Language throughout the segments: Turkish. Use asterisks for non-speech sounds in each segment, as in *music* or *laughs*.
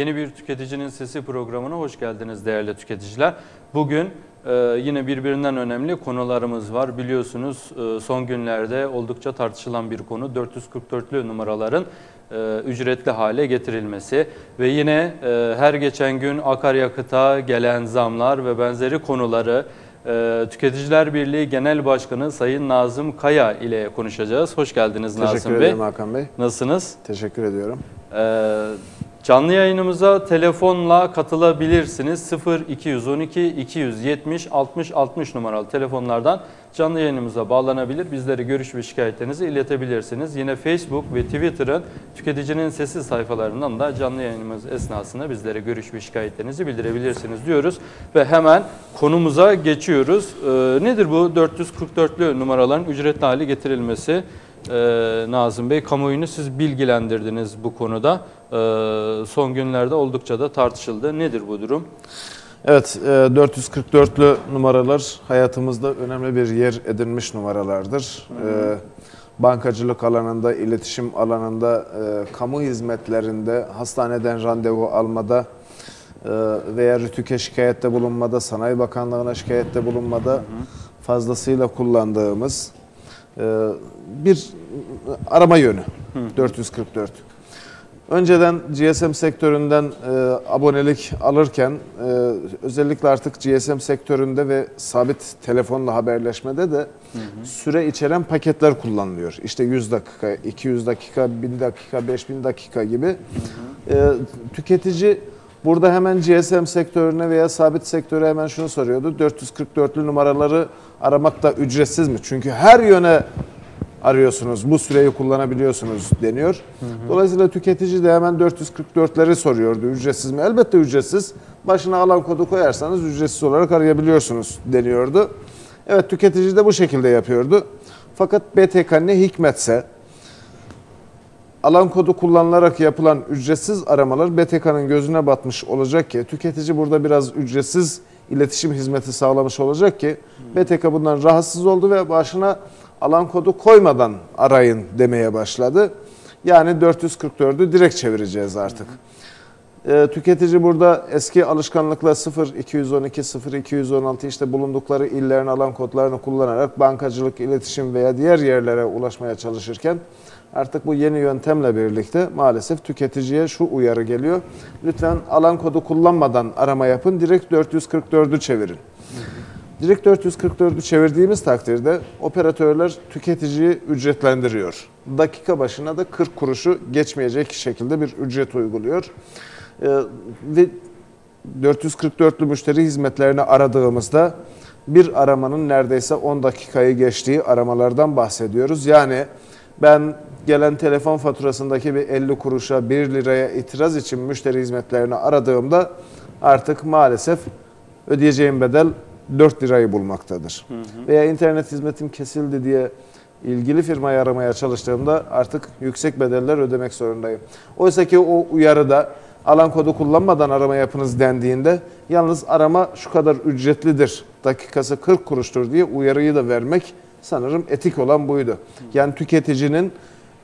Yeni bir Tüketicinin Sesi programına hoş geldiniz değerli tüketiciler. Bugün e, yine birbirinden önemli konularımız var. Biliyorsunuz e, son günlerde oldukça tartışılan bir konu 444'lü numaraların e, ücretli hale getirilmesi ve yine e, her geçen gün akaryakıta gelen zamlar ve benzeri konuları e, Tüketiciler Birliği Genel Başkanı Sayın Nazım Kaya ile konuşacağız. Hoş geldiniz Teşekkür Nazım Bey. ederim Hakan Bey. Nasılsınız? Teşekkür ediyorum. Ee, canlı yayınımıza telefonla katılabilirsiniz. 0 212 270 60 60 numaralı telefonlardan canlı yayınımıza bağlanabilir. Bizlere görüş ve şikayetlerinizi iletebilirsiniz. Yine Facebook ve Twitter'ın tüketicinin sesi sayfalarından da canlı yayınımız esnasında bizlere görüş ve şikayetlerinizi bildirebilirsiniz diyoruz. Ve hemen konumuza geçiyoruz. Ee, nedir bu 444'lü numaraların ücretli hale getirilmesi? Ee, Nazım Bey kamuoyunu siz bilgilendirdiniz bu konuda. Ee, son günlerde oldukça da tartışıldı. Nedir bu durum? Evet, e, 444'lü numaralar hayatımızda önemli bir yer edinmiş numaralardır. E, bankacılık alanında, iletişim alanında, e, kamu hizmetlerinde, hastaneden randevu almada e, veya rütüke şikayette bulunmada, Sanayi Bakanlığı'na şikayette bulunmada fazlasıyla kullandığımız e, bir arama yönü 444. Önceden GSM sektöründen e, abonelik alırken e, özellikle artık GSM sektöründe ve sabit telefonla haberleşmede de hı hı. süre içeren paketler kullanılıyor. İşte 100 dakika, 200 dakika, 1000 dakika, 5000 dakika gibi. Hı hı. E, tüketici burada hemen GSM sektörüne veya sabit sektöre hemen şunu soruyordu. 444'lü numaraları aramak da ücretsiz mi? Çünkü her yöne arıyorsunuz, bu süreyi kullanabiliyorsunuz deniyor. Hı hı. Dolayısıyla tüketici de hemen 444'leri soruyordu. Ücretsiz mi? Elbette ücretsiz. Başına alan kodu koyarsanız ücretsiz olarak arayabiliyorsunuz deniyordu. Evet tüketici de bu şekilde yapıyordu. Fakat BTK ne hikmetse alan kodu kullanılarak yapılan ücretsiz aramalar BTK'nın gözüne batmış olacak ki tüketici burada biraz ücretsiz iletişim hizmeti sağlamış olacak ki BTK bundan rahatsız oldu ve başına alan kodu koymadan arayın demeye başladı. Yani 444'ü direkt çevireceğiz artık. E, tüketici burada eski alışkanlıkla 0 212 0 216 işte bulundukları illerin alan kodlarını kullanarak bankacılık, iletişim veya diğer yerlere ulaşmaya çalışırken artık bu yeni yöntemle birlikte maalesef tüketiciye şu uyarı geliyor. Lütfen alan kodu kullanmadan arama yapın, direkt 444'ü çevirin. Direkt 444'ü çevirdiğimiz takdirde operatörler tüketiciyi ücretlendiriyor. Dakika başına da 40 kuruşu geçmeyecek şekilde bir ücret uyguluyor. Ee, ve 444'lü müşteri hizmetlerini aradığımızda bir aramanın neredeyse 10 dakikayı geçtiği aramalardan bahsediyoruz. Yani ben gelen telefon faturasındaki bir 50 kuruşa 1 liraya itiraz için müşteri hizmetlerini aradığımda artık maalesef ödeyeceğim bedel 4 lirayı bulmaktadır. Hı hı. Veya internet hizmetim kesildi diye ilgili firmayı aramaya çalıştığımda artık yüksek bedeller ödemek zorundayım. Oysa ki o uyarıda alan kodu kullanmadan arama yapınız dendiğinde yalnız arama şu kadar ücretlidir, dakikası 40 kuruştur diye uyarıyı da vermek sanırım etik olan buydu. Yani tüketicinin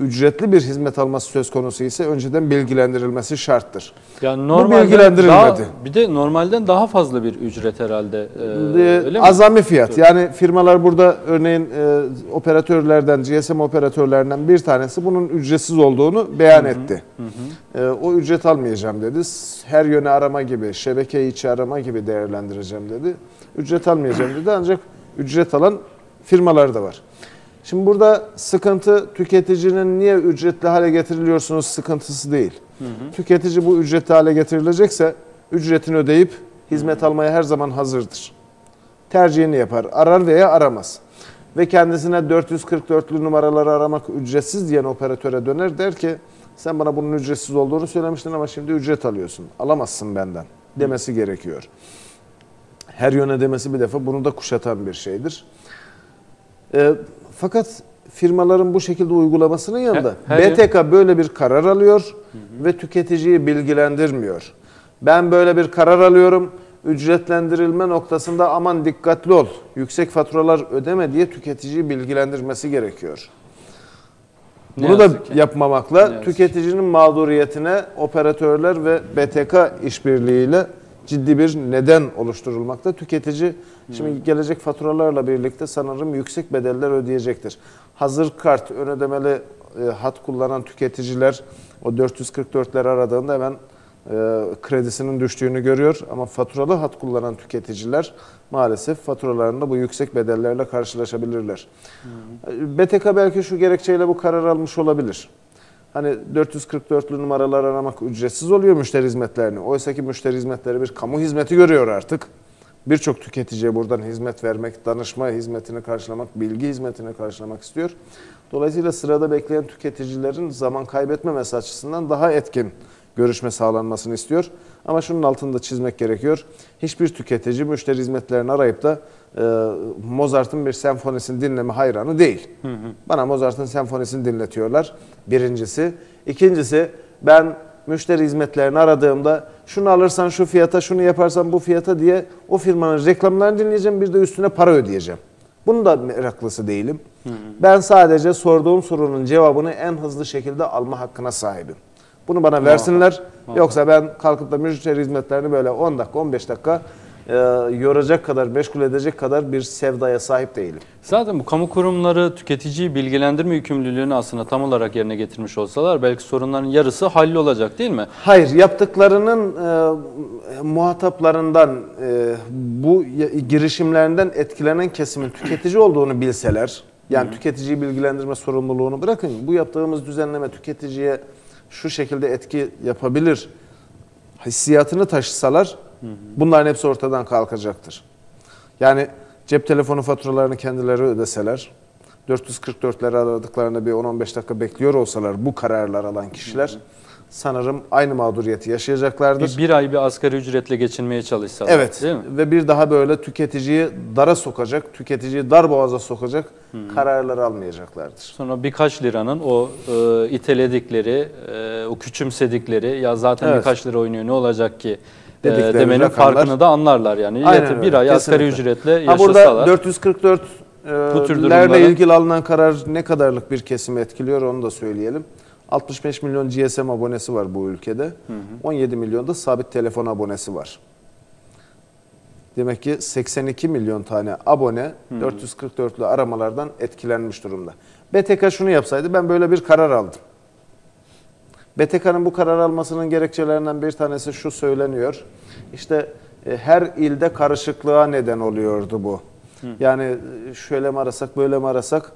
ücretli bir hizmet alması söz konusu ise önceden bilgilendirilmesi şarttır. Yani normalde Bu bilgilendirilmedi. Daha, bir de normalden daha fazla bir ücret herhalde. Ee, öyle azami mi? fiyat. Yani firmalar burada örneğin e, operatörlerden, GSM operatörlerinden bir tanesi bunun ücretsiz olduğunu beyan hı hı, etti. Hı hı. E, o ücret almayacağım dedi. Her yöne arama gibi, şebeke içi arama gibi değerlendireceğim dedi. Ücret almayacağım dedi ancak ücret alan firmalar da var. Şimdi burada sıkıntı tüketicinin niye ücretli hale getiriliyorsunuz sıkıntısı değil. Hı hı. Tüketici bu ücretli hale getirilecekse ücretini ödeyip hizmet hı hı. almaya her zaman hazırdır. Tercihini yapar. Arar veya aramaz. Ve kendisine 444'lü numaraları aramak ücretsiz diyen operatöre döner der ki sen bana bunun ücretsiz olduğunu söylemiştin ama şimdi ücret alıyorsun. Alamazsın benden demesi hı. gerekiyor. Her yöne demesi bir defa bunu da kuşatan bir şeydir. Ee, fakat firmaların bu şekilde uygulamasının yanında he, he, BTK böyle bir karar alıyor hı hı. ve tüketiciyi bilgilendirmiyor. Ben böyle bir karar alıyorum. Ücretlendirilme noktasında aman dikkatli ol. Yüksek faturalar ödeme diye tüketiciyi bilgilendirmesi gerekiyor. Ne Bunu da ki. yapmamakla Ne tüketicinin mağduriyetine operatörler ve BTK işbirliğiyle ciddi bir neden oluşturulmakta. Tüketici şimdi gelecek faturalarla birlikte sanırım yüksek bedeller ödeyecektir. Hazır kart ön ödemeli e, hat kullanan tüketiciler o 444'leri aradığında hemen e, kredisinin düştüğünü görüyor ama faturalı hat kullanan tüketiciler maalesef faturalarında bu yüksek bedellerle karşılaşabilirler. E, BTK belki şu gerekçeyle bu karar almış olabilir. Hani 444'lü numaralar aramak ücretsiz oluyor müşteri hizmetlerini. Oysa ki müşteri hizmetleri bir kamu hizmeti görüyor artık. Birçok tüketiciye buradan hizmet vermek, danışma hizmetini karşılamak, bilgi hizmetini karşılamak istiyor. Dolayısıyla sırada bekleyen tüketicilerin zaman kaybetmemesi açısından daha etkin görüşme sağlanmasını istiyor. Ama şunun altında çizmek gerekiyor. Hiçbir tüketici müşteri hizmetlerini arayıp da e, Mozart'ın bir senfonisini dinleme hayranı değil. Bana Mozart'ın senfonisini dinletiyorlar. Birincisi. İkincisi ben müşteri hizmetlerini aradığımda şunu alırsan şu fiyata, şunu yaparsan bu fiyata diye o firmanın reklamlarını dinleyeceğim. Bir de üstüne para ödeyeceğim. Bunun da meraklısı değilim. Ben sadece sorduğum sorunun cevabını en hızlı şekilde alma hakkına sahibim. Bunu bana versinler. Yoksa ben kalkıp da müşteri hizmetlerini böyle 10 dakika, 15 dakika e, yoracak kadar, meşgul edecek kadar bir sevdaya sahip değilim. Zaten bu kamu kurumları tüketiciyi bilgilendirme yükümlülüğünü aslında tam olarak yerine getirmiş olsalar belki sorunların yarısı hallolacak değil mi? Hayır, yaptıklarının e, muhataplarından, e, bu girişimlerinden etkilenen kesimin tüketici olduğunu bilseler, yani tüketiciyi bilgilendirme sorumluluğunu bırakın, bu yaptığımız düzenleme tüketiciye şu şekilde etki yapabilir hissiyatını taşısalar, bunların hepsi ortadan kalkacaktır. Yani cep telefonu faturalarını kendileri ödeseler, 444'leri aradıklarında bir 10-15 dakika bekliyor olsalar bu kararlar alan kişiler sanırım aynı mağduriyeti yaşayacaklardır. Bir, bir ay bir asgari ücretle geçinmeye çalışsalar evet değil mi? ve bir daha böyle tüketiciyi dara sokacak, tüketiciyi dar boğaza sokacak kararlar almayacaklardır. Sonra birkaç liranın o e, iteledikleri, e, o küçümsedikleri ya zaten Evet. birkaç lira oynuyor ne olacak ki Dedikleri demenin rakamlar- farkını da anlarlar yani. Aynen bir ay asgari ücretle Ha burada yaşasalar. 444 Bu tür e, lerle ilgili alınan karar ne kadarlık bir kesimi etkiliyor onu da söyleyelim. 65 milyon GSM abonesi var bu ülkede. 17 milyon da sabit telefon abonesi var. Demek ki 82 milyon tane abone 444'lü aramalardan etkilenmiş durumda. BTK şunu yapsaydı ben böyle bir karar aldım. BTK'nın bu karar almasının gerekçelerinden bir tanesi şu söyleniyor. İşte e, her ilde karışıklığa neden oluyordu bu. Yani e, şöyle mi arasak böyle mi arasak.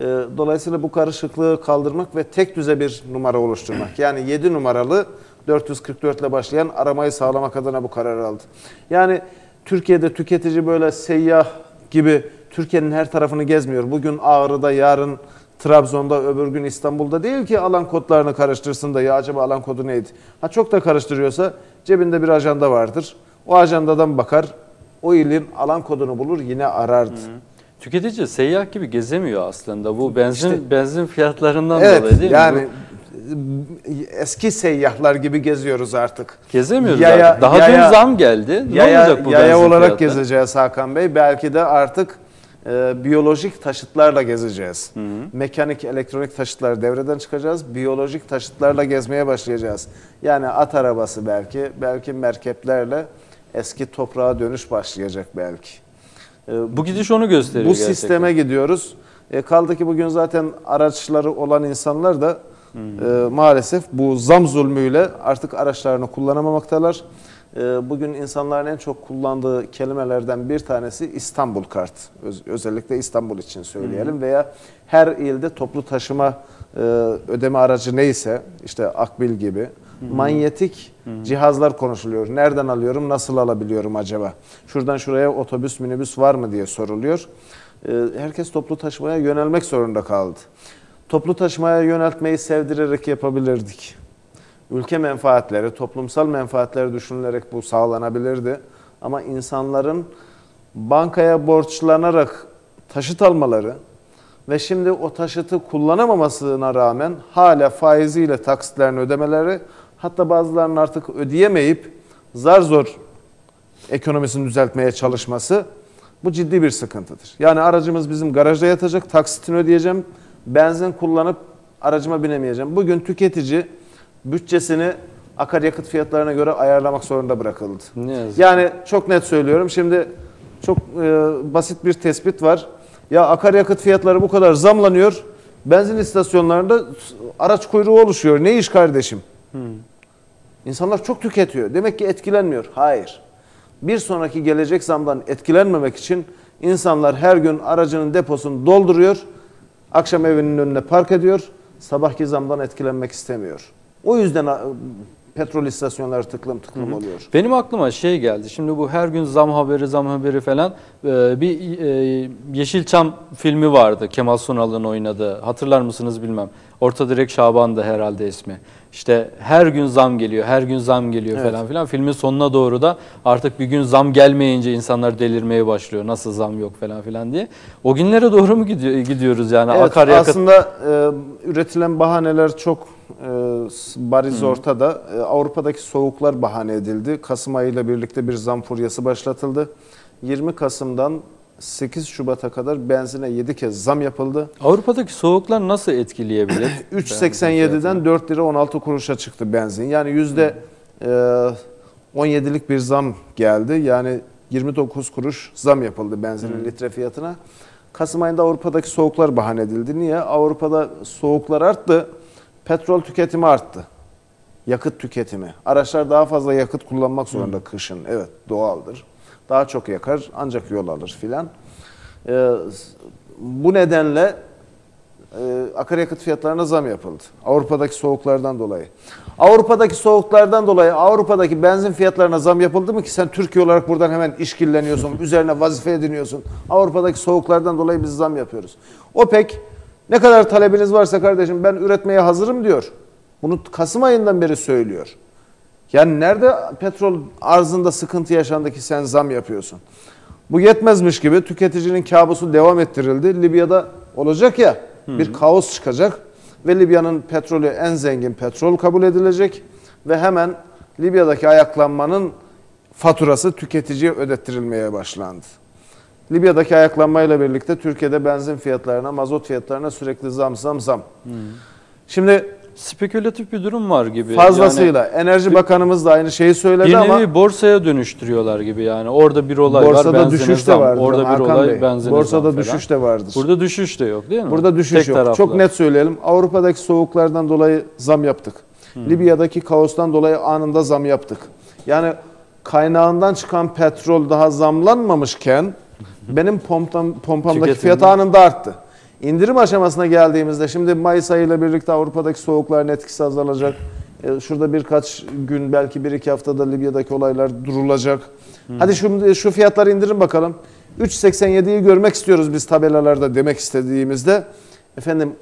E, Dolayısıyla bu karışıklığı kaldırmak ve tek düze bir numara oluşturmak. Yani 7 numaralı 444 ile başlayan aramayı sağlamak adına bu kararı aldı. Yani Türkiye'de tüketici böyle seyyah gibi Türkiye'nin her tarafını gezmiyor. Bugün Ağrı'da, yarın Trabzon'da, öbür gün İstanbul'da değil ki alan kodlarını karıştırsın da ya acaba alan kodu neydi? Ha çok da karıştırıyorsa cebinde bir ajanda vardır. O ajandadan bakar, o ilin alan kodunu bulur yine arardı. Tüketici seyyah gibi gezemiyor aslında. Bu benzin İşte- benzin fiyatlarından Evet dolayı değil mi? yani eski seyyahlar gibi geziyoruz artık. Gezemiyoruz Yaya- artık. Daha yaya- dün zam geldi. Ne Yaya, olacak bu yaya olarak fiyatları? gezeceğiz Hakan Bey. Belki de artık e, biyolojik taşıtlarla gezeceğiz. Mekanik, elektronik taşıtlar devreden çıkacağız. Biyolojik taşıtlarla gezmeye başlayacağız. Yani at arabası belki, belki merkeplerle eski toprağa dönüş başlayacak belki. E, Bu gidiş onu gösteriyor bu gerçekten. sisteme gidiyoruz. E, kaldı ki bugün zaten araçları olan insanlar da e, maalesef bu zam zulmüyle artık araçlarını kullanamamaktalar. E, bugün insanların en çok kullandığı kelimelerden bir tanesi İstanbul kart. Öz- özellikle İstanbul için söyleyelim veya her ilde toplu taşıma e, ödeme aracı neyse işte Akbil gibi manyetik cihazlar konuşuluyor. Nereden alıyorum, nasıl alabiliyorum acaba? Şuradan şuraya otobüs, minibüs var mı diye soruluyor. Ee, Herkes toplu taşımaya yönelmek zorunda kaldı. Toplu taşımaya yöneltmeyi sevdirerek yapabilirdik. Ülke menfaatleri, toplumsal menfaatleri düşünülerek bu sağlanabilirdi. Ama insanların bankaya borçlanarak taşıt almaları ve şimdi o taşıtı kullanamamasına rağmen hala faiziyle taksitlerini ödemeleri hatta bazılarının artık ödeyemeyip zar zor ekonomisini düzeltmeye çalışması bu ciddi bir sıkıntıdır. Yani aracımız bizim garajda yatacak, taksitini ödeyeceğim, benzin kullanıp aracıma binemeyeceğim. Bugün tüketici bütçesini akaryakıt fiyatlarına göre ayarlamak zorunda bırakıldı. Ne yazık. Yani çok net söylüyorum. Şimdi çok e, basit bir tespit var. Ya akaryakıt fiyatları bu kadar zamlanıyor. Benzin istasyonlarında araç kuyruğu oluşuyor. Ne iş kardeşim? İnsanlar çok tüketiyor. Demek ki etkilenmiyor. Hayır. Bir sonraki gelecek zamdan etkilenmemek için insanlar her gün aracının deposunu dolduruyor. Akşam evinin önüne park ediyor. Sabahki zamdan etkilenmek istemiyor. O yüzden petrol istasyonları tıklım tıklım oluyor. Benim aklıma şey geldi. Şimdi bu her gün zam haberi, zam haberi falan e, bir e, Yeşilçam filmi vardı. Kemal Sunal'ın oynadığı. Hatırlar mısınız bilmem. Orta Direk Şaban'dı herhalde ismi. İşte her gün zam geliyor, her gün zam geliyor Evet. falan filan. Filmin sonuna doğru da artık bir gün zam gelmeyince insanlar delirmeye başlıyor. Nasıl zam yok falan filan diye. O günlere doğru mu gidiyor, gidiyoruz yani? Evet, Akaryakıt aslında e, üretilen bahaneler çok e, bariz ortada. E, Avrupa'daki soğuklar bahane edildi. Kasım ayıyla birlikte bir zam furyası başlatıldı. 20 Kasım'dan 8 Şubat'a kadar benzine 7 kez zam yapıldı. Avrupa'daki soğuklar nasıl etkileyebilir? *clears throat* 3.87'den 4 lira 16 kuruşa çıktı benzin. Yani yüzde e, 17'lik bir zam geldi. Yani 29 kuruş zam yapıldı benzinin litre fiyatına. Kasım ayında Avrupa'daki soğuklar bahane edildi. Niye? Avrupa'da soğuklar arttı, petrol tüketimi arttı. Yakıt tüketimi. Araçlar daha fazla yakıt kullanmak zorunda kışın. Evet doğaldır. Daha çok yakar ancak yol alır filan. Ee, bu nedenle e, akaryakıt fiyatlarına zam yapıldı. Avrupa'daki soğuklardan dolayı. Avrupa'daki soğuklardan dolayı Avrupa'daki benzin fiyatlarına zam yapıldı mı ki sen Türkiye olarak buradan hemen işkilleniyorsun, *laughs* üzerine vazife ediniyorsun. Avrupa'daki soğuklardan dolayı biz zam yapıyoruz. OPEC ne kadar talebiniz varsa kardeşim ben üretmeye hazırım diyor. Bunu Kasım ayından beri söylüyor. Yani nerede petrol arzında sıkıntı yaşandı ki sen zam yapıyorsun? Bu yetmezmiş gibi tüketicinin kabusu devam ettirildi. Libya'da olacak ya bir kaos çıkacak ve Libya'nın petrolü en zengin petrol kabul edilecek ve hemen Libya'daki ayaklanmanın faturası tüketiciye ödettirilmeye başlandı. Libya'daki ayaklanmayla birlikte Türkiye'de benzin fiyatlarına, mazot fiyatlarına sürekli zam zam zam. Şimdi Spekülatif bir durum var gibi. fazlasıyla Enerji Bakanımız da aynı şeyi Yani söyledi bir ama nevi borsaya dönüştürüyorlar gibi yani. Orada bir olay var, borsada düşüş de vardır. Orada bir Hakan olay, Bey. benzine Borsada zam düşüş de vardır. Burada düşüş de yok değil mi? Burada düşüş Tek yok. taraflı. Çok net söyleyelim. Avrupa'daki soğuklardan dolayı zam yaptık. Libya'daki kaostan dolayı anında zam yaptık. Yani kaynağından çıkan petrol daha zamlanmamışken benim pompam, pompamdaki Tüketimde. fiyat anında arttı. İndirim aşamasına geldiğimizde şimdi Mayıs ayıyla birlikte Avrupa'daki soğukların etkisi azalacak. E, Şurada birkaç gün belki bir iki haftada Libya'daki olaylar durulacak. Hadi şu, şu fiyatları indirin bakalım. 3.87'yi görmek istiyoruz biz tabelalarda demek istediğimizde. Efendim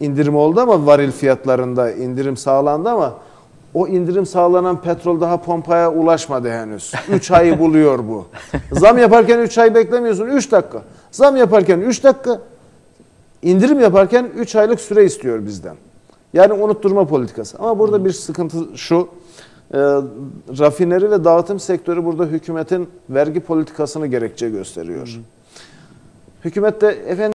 indirim oldu ama varil fiyatlarında indirim sağlandı ama o indirim sağlanan petrol daha pompaya ulaşmadı henüz. 3 ayı buluyor bu. Zam yaparken 3 ay beklemiyorsun 3 dakika. Zam yaparken 3 dakika. indirim yaparken 3 aylık süre istiyor bizden. Yani unutturma politikası. Ama burada bir sıkıntı şu. E, rafineri ve dağıtım sektörü burada hükümetin vergi politikasını gerekçe gösteriyor. Hükümet de efendim